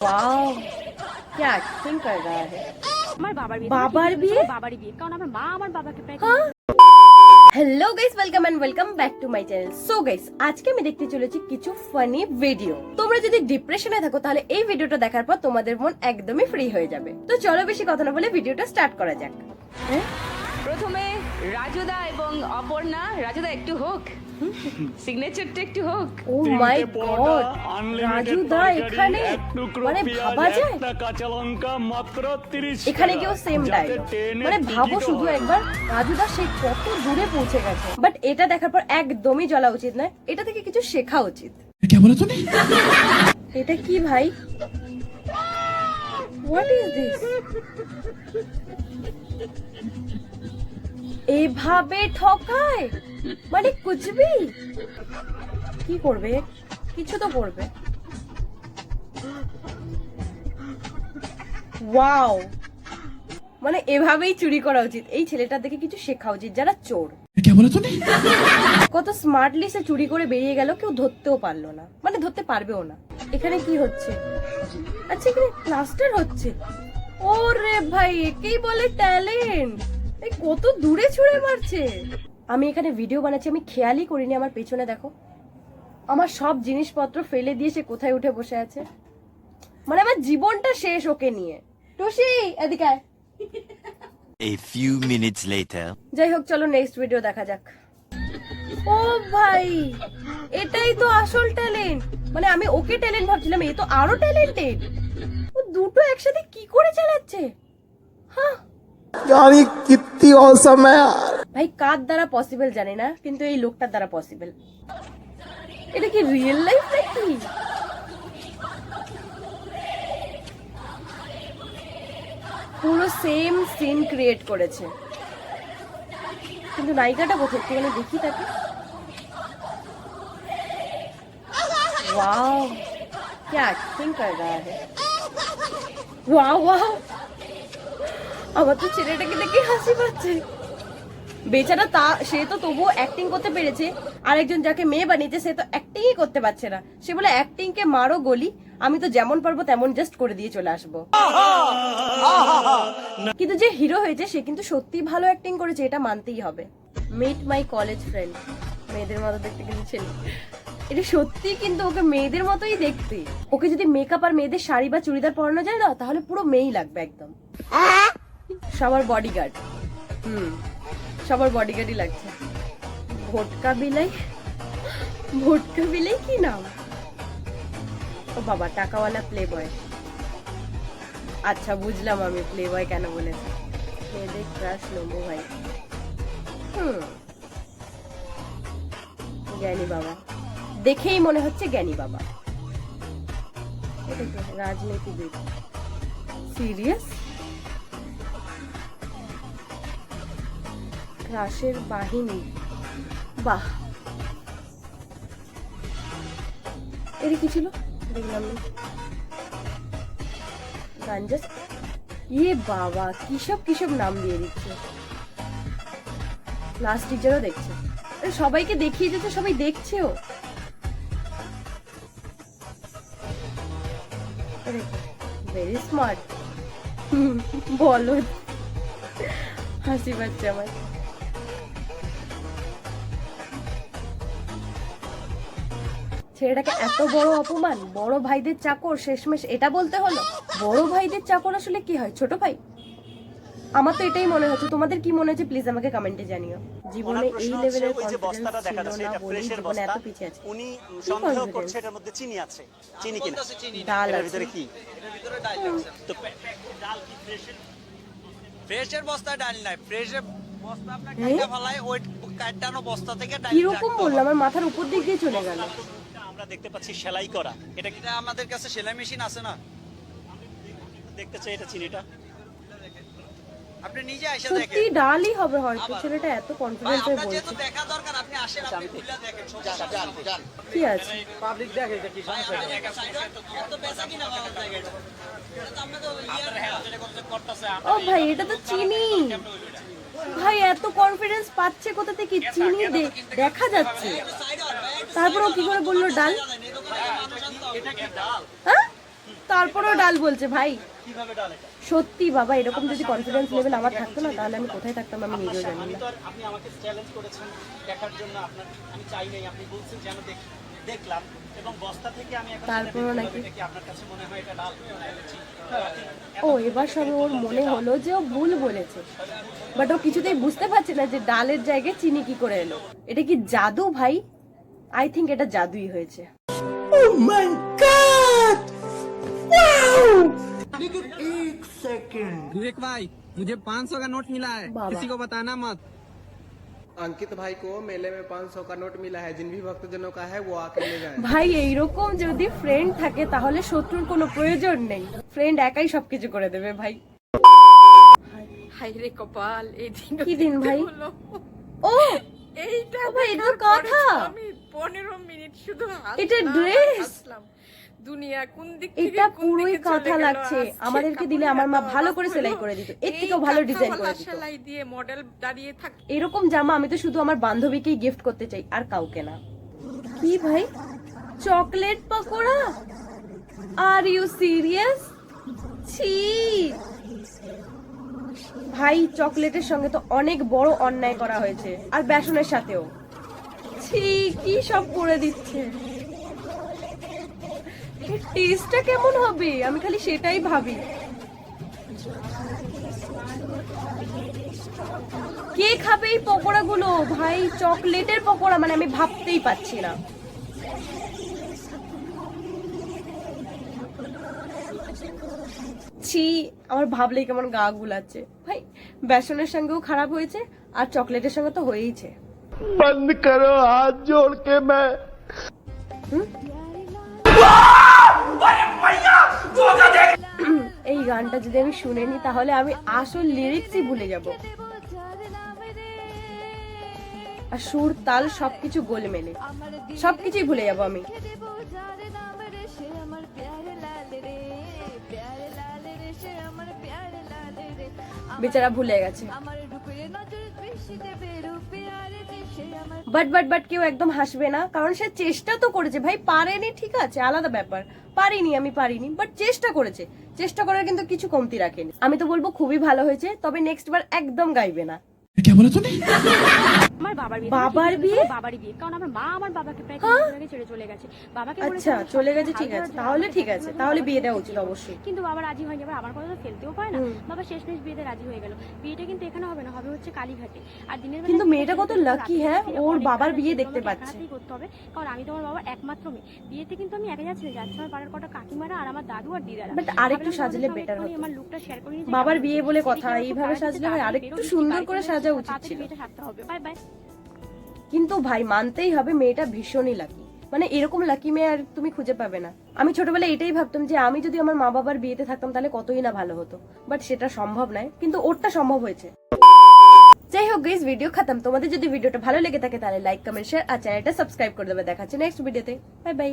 Wow বাবার বিয়ে বাবার বিয়ে? কারণ আমার মা আমার বাবাকে hello guys welcome and welcome back to my channel so guys আজকে আমি দেখতে চলেছি কিছু ফানি ভিডিও তোমরা যদি ডিপ্রেশনে থাকো তাহলে এই ভিডিওটা দেখার পর তোমাদের মন একদমই ফ্রি হয়ে যাবে। তো চলো বেশি কথা না বলে ভিডিওটা স্টার্ট করা যাক। হ্যাঁ? প্রথমে রাজুদা এবং অপর্ণা। রাজুদা একটু হোক। সিগনেচারটা একটু হোক। Oh my god. রাজুদা এখানে? মানে ভাবা যায়? কাঁচা লঙ্কা মাত্র 30 এখানে কেউ সেম ডায়লগ মানে ভাবো শুধু একবার রাজুদা সেই কত দূরে পৌঁছে গেছে। বাট এটা দেখার পর একদমই জ্বলা উচিত নয়। এটা থেকে কিছু শেখা উচিত। এটা কি ভাই? হোয়াট ইজ দিস এভাবে ঠকায়? মানে কুচবি কি করবে? কিছু তো করবে। ওয়াও মানে এভাবেই চুরি করা উচিত। এই ছেলেটা দেখে কিছু শেখা উচিত যারা চোর। কত স্মার্টলি সে চুরি করে বেরিয়ে গেল কেউ ধরতেও পারল না। মানে ধরতে পারবেও না। এখানে কি হচ্ছে? আচ্ছা এখানে ক্লাস্টার হচ্ছে। ওরে ভাই একেই বলে ট্যালেন্ট এই কত দূরে ছুঁড়ে মারছে। আমি এখানে ভিডিও বানাচ্ছি আমি খেয়ালই করিনি আমার পেছনে দেখো। আমার সব জিনিসপত্র ফেলে দিয়ে সে কোথায় উঠে বসে আছে। মানে আমার জীবনটা শেষ ওকে নিয়ে। টুসি এদিকে আয়। A few minutes later. যাই হোক চলো নেক্সট ভিডিও দেখা যাক। ও ভাই এটাই তো আসল ট্যালেন্ট মানে আমি ওকে ট্যালেন্ট ভাবছিলাম এ তো আরও ট্যালেন্টেড দুটো একসাথে কি করে চালাচ্ছে হ্যাঁ यार ये कितनी औसम है यार ভাই কার দ্বারা পসিবল জানি না কিন্তু এই লোকটার দ্বারা পসিবল এটা কি রিয়েল লাইফ নাকি পুরো সেম সিন ক্রিয়েট করেছে কিন্তু নায়িকাটা কোথায় একটুখানি দেখি তাকে वाओ क्या एक्टिंग कर रहा है ওয়াও ওয়াও আমার তো ছেলেটাকে দেখে হাসি পাচ্ছে। বেচারা তা, সে তো তবুও অ্যাক্টিং করতে পেরেছে। আরেকজন যাকে মেয়ে বানিয়েছে, সে তো অ্যাক্টিংই করতে পারছে না। সে বলে অ্যাক্টিং কে মারো গলি, আমি তো যেমন পারব তেমন জাস্ট করে দিয়ে চলে আসব। কিন্তু যে হিরো হয়েছে, সে কিন্তু সত্যি ভালো অ্যাক্টিং করেছে, এটা মানতেই হবে। মিট মাই কলেজ ফ্রেন্ড মেয়েদের মতো দেখতে কিন্তু ছেলে। এটা সত্যি কিন্তু ওকে মেয়েদের মতোই দেখতে। ওকে যদি মেকআপ আর মেয়েদের শাড়ি বা চুড়িদার পরানো যায় না, তাহলে পুরো মেয়েই লাগবে একদম। সবার বডিগার্ড হুম, সবার বডিগার্ডই লাগছে। ভোটকা বিলাই ভোটকা বিলাই কি নাম? ও বাবা, টাকাওয়ালা প্লে বয় আচ্ছা বুঝলাম আমি প্লে বয় কেন বলেছি। মেয়েদের ক্রাশ নম্বু ভাই। হুম। জ্ঞানী বাবা। দেখেই মনে হচ্ছে জ্ঞানী বাবা? রাজনীতিবিদ সিরিয়াস? ক্রাশের বাহিনী। বাহ। এটা কি ছিল? দেখলাম না। গাঞ্জাস? ইয়ে বাবা কিসব কিসব নাম দিয়ে দিচ্ছে? ক্লাস টিচারও দেখছে। সবাইকে দেখিয়ে দিচ্ছে সবাই দেখছেও। ভেরি স্মার্ট বলো। হাসি পাচ্ছে আমার। ছেলেটাকে এত বড় অপমান, বড় ভাইদের চাকর, শেষমেশ এটা বলতে হলো? বড় ভাইদের চাকর আসলে কি হয়? ছোট ভাই? আমার তো এটাই মনে হচ্ছে। তোমাদের কি মনে হচ্ছে? প্লিজ আমাকে কমেন্টে জানিও। জীবনে এই লেভেলের ওই যে বস্তাটা কনফিডেন্স ছিল না বলেই ফ্রেশের জীবনে এত পিছিয়ে আছে। উনি সন্দেহ করছে এটার মধ্যে চিনি আছে। চিনি কিনা? ডাল আছে। ভিতরে কি? তো ফ্রেশের বস্তা ডাল নাই ফ্রেশের বস্তা আপনার হ্যাঁ? কাটা ফেলায় ওই কাটানো বস্তা থেকে ডাল কীরকম বলল? আমার মাথার উপর দিক দিয়ে চলে গেল। আমরা দেখতে পাচ্ছি সেলাই করা। এটা কি আমাদের কাছে সেলাই মেশিন আছে না? দেখতে চাই এটা চিনিটা। আপনি নিজে এসে সত্যি ডালই হবে হয়তো ছেলেটা এত কনফিডেন্স হয়ে বলছে। দেখা দরকার আপনি আসেন আপনি খুলে দেখেন। কি আছে? পাবলিক দেখে এটা কি সমস্যা? এত ভালো জায়গা এটা। ইয়ে ও ভাই এটা তো চিনি। ভাই এত কনফিডেন্স পাচ্ছে কোথা থেকে? চিনি দেখা যাচ্ছে। তারপর ও কি করে বলল ডাল? হ্যাঁ? তারপরেও ডাল বলছে ভাই কীভাবে ডাল এটা? সত্যি বাবা এরকম যদি কনফিডেন্স লেভেল আমার থাকতো না তাহলে আমি কোথায় থাকতাম আমি নিজেও জানি না। আপনি আমাকে চ্যালেঞ্জ করেছেন দেখার জন্য আপনার আমি চাই নাই আপনি বলছেন যে আমি দেখলাম এবং বস্তা থেকে আমি তারপরও নাকি- আপনার কাছে মনে হয় এটা ডাল? ও এবার সবে ওর মনে হলো যে ও ভুল বলেছে। বাট ও কিছুতেই বুঝতে পারছে না যে ডালের জায়গায় চিনি কি করে এলো। এটা কি জাদু ভাই? আই থিঙ্ক এটা জাদুই হয়েছে। विवेक भाई मुझे 500 का नोट मिला है बाबा। किसी को बताना मत अंकित भाई को मेले में 500 का नोट मिला है जिन भी भक्तजनों का है वो आके ले जाए ভাই এইরকম যদি ফ্রেন্ড থাকে তাহলে শত্রুর কোনো প্রয়োজন নেই ফ্রেন্ড একাই সবকিছু করে দেবে ভাই হাই রে কপাল এই দিন কি দিন ভাই ও এইটা ও ভাই, এটা তো কথা আমি পনেরো মিনিট শুধু এটা ড্রেস হাসলাম দুনিয়া কোন দিক এটা পুরোই কাঁথা লাগছে। আমাদেরকে দিলে আমার মা ভালো করে সেলাই করে দিত। এর থেকেও ভালো ডিজাইন করে দিত। সেলাই দিয়ে মডেল দাঁড়িয়ে থাক। এরকম জামা আমি তো শুধু আমার বান্ধবীকেই গিফট করতে চাই আর কাউকে না। কি ভাই? Chocolate pakora? Are you serious ছি। ভাই চকলেটের সঙ্গে তো অনেক বড় অন্যায় করা হয়েছে আর বেসনের সাথেও। ছি কি সব করে দিচ্ছে? টেস্টটা কেমন হবে? আমি খালি সেটাই ভাবি। কে খাবে এই পকোড়াগুলো? ভাই চকলেটের পকোড়া মানে আমি ভাবতেই পারছি না। ছি আমার ভাবলেই কেমন গা গুলাচ্ছে। ভাই বেসনের সঙ্গেও খারাপ হয়েছে আর চকলেটের সঙ্গে তো হয়েইছে। বন্ধ করো হাত জোড় কে मैं এই গানটা যদি আমি শুনে নি তাহলে আমি আসল লিরিক্সই ভুলে যাব। আর সুর, তাল সবকিছু গোল মেলে সবকিছুই ভুলে যাব আমি। বেচারা ভুলে গেছে। বাট বাট বাট কেউ একদম হাসবে না, কারণ সে চেষ্টা তো করেছে। ভাই, পারেনি, ঠিক আছে, আলাদা ব্যাপার। পারিনি আমি, পারিনি বাট চেষ্টা করেছে। চেষ্টা করার কিন্তু কিছু কমতি রাখেনি। আমি তো বলব খুবই ভালো হয়েছে, তবে নেক্সট বার একদম গাইবে না? আমার বাবার বিয়ে বাবার বিয়ে? বাবারই বিয়ে। কারণ আমার মা আমার বাবাকে প্রায় হ্যাঁ? তিন বছর আগে ছেড়ে চলে গেছে। বাবাকে আচ্ছা চলে গেছে ঠিক আছে। তাহলে ঠিক আছে তাহলে বিয়ে দেওয়া উচিত অবশ্যই। কিন্তু বাবা রাজি হয়নি আবার আমার কথা তো ফেলতেও পারে না। বাবা শেষমেশ বিয়েতে রাজি হয়ে গেল। বিয়েটা কিন্তু এখানে হবে না হবে হচ্ছে কালীঘাটে। আর দিনের কিন্তু মেয়েটা কত রাতে হ্যাঁ? ওর বাবার বিয়ে দেখতে পাচ্ছে। করতে হবে। কারণ আমি তোমার বাবার একমাত্র মেয়ে। বিয়েতে কিন্তু আমি একা যাচ্ছি না যাচ্ছে আমার পাড়ার কটা কাকিমারা আর আমার দাদু আর দিদারা। But আরেকটু সাজলে সঙ্গে হতো। আমার লুকটা শেয়ার করে বাবার বিয়ে বলে কথা, এইভাবে সাজলে হয়, আরেকটু সুন্দর করে সাজা উচিত ছিল। বিয়েটা সারতে হবে। বাই বাই কিন্তু ভাই, মানতেই হবে মেয়েটা ভীষণই লাকি মানে এরকম লাকি মেয়ে আর তুমি খুঁজে পাবে না। আমি ছোটবেলায় এটাই ভাবতাম যে, আমি যদি আমার মা বাবার বিয়েতে থাকতাম তাহলে কতই না ভালো হতো। বাট সেটা সম্ভব নয়, কিন্তু ওরটা সম্ভব হয়েছে। যাই হোক গাইস ভিডিও খতম। তোমাদের যদি ভিডিওটা ভালো লেগে থাকে তাহলে লাইক কমেন্ট শেয়ার আর চ্যানেলটা সাবস্ক্রাইব করে দেবে। দেখাচ্ছে নেক্সট ভিডিওতে বাই বাই